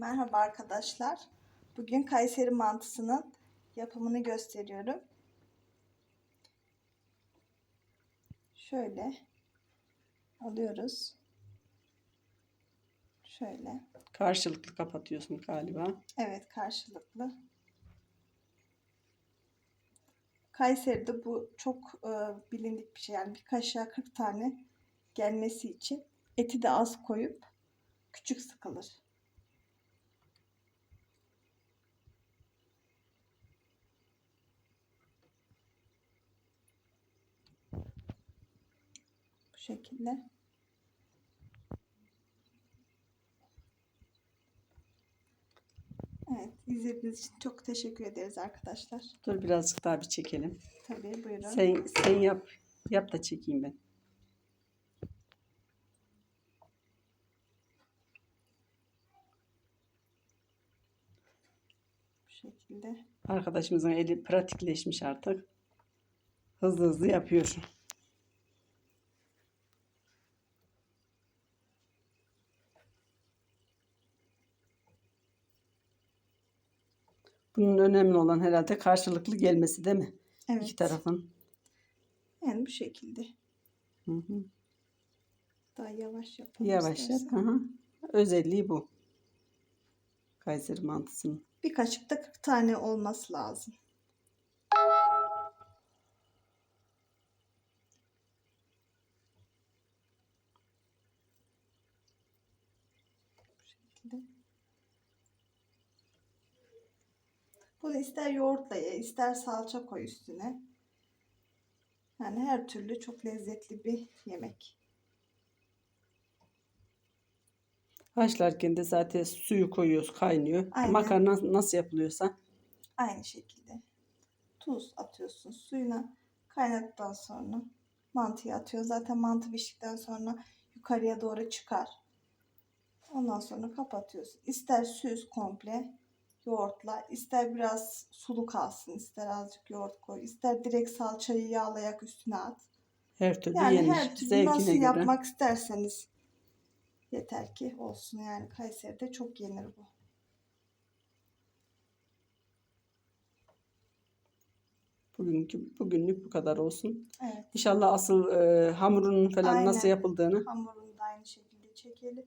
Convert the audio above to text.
Merhaba arkadaşlar. Bugün Kayseri mantısının yapımını gösteriyorum. Şöyle alıyoruz. Şöyle. Karşılıklı kapatıyorsun galiba. Evet karşılıklı. Kayseri'de bu çok e, bilindik bir şey. Yani bir kaşığa 40 tane gelmesi için eti de az koyup küçük sıkılır. Şekilde. Evet, izlediğiniz için çok teşekkür ederiz arkadaşlar. Dur birazcık daha bir çekelim. Tabii buyurun. Sen, sen yap. Yap da çekeyim ben. Bu şekilde. Arkadaşımızın eli pratikleşmiş artık. Hızlı hızlı yapıyor. Bunun önemli olan herhalde karşılıklı gelmesi değil mi? Evet. İki tarafın. Yani bu şekilde. Hı hı. Daha yavaş yapalım Yavaş yap. istersen. Hı hı. Özelliği bu. Kayseri mantısının. Bir kaşıkta 40 tane olması lazım. Bu şekilde. Bunu ister yoğurtla ye, ister salça koy üstüne. Yani her türlü çok lezzetli bir yemek. Haşlarken de zaten suyu koyuyoruz, kaynıyor. Aynen. Makarna nasıl yapılıyorsa Aynı şekilde. Tuz atıyorsun suyuna. Kaynattıktan sonra mantıyı atıyor. Zaten mantı piştikten sonra yukarıya doğru çıkar. Ondan sonra kapatıyorsun. İster süz komple yoğurtla, ister biraz sulu kalsın, ister azıcık yoğurt koy, ister direkt salçayı yağlayak üstüne at. her türlü Yani yenir. her türlü Zevkine nasıl göre. yapmak isterseniz yeter ki olsun. Yani Kayseri'de çok yenir bu. Bugünkü, bugünlük bu kadar olsun. Evet. İnşallah asıl e, hamurunun falan nasıl Aynen. yapıldığını Hamurunu da aynı şekilde çekelim.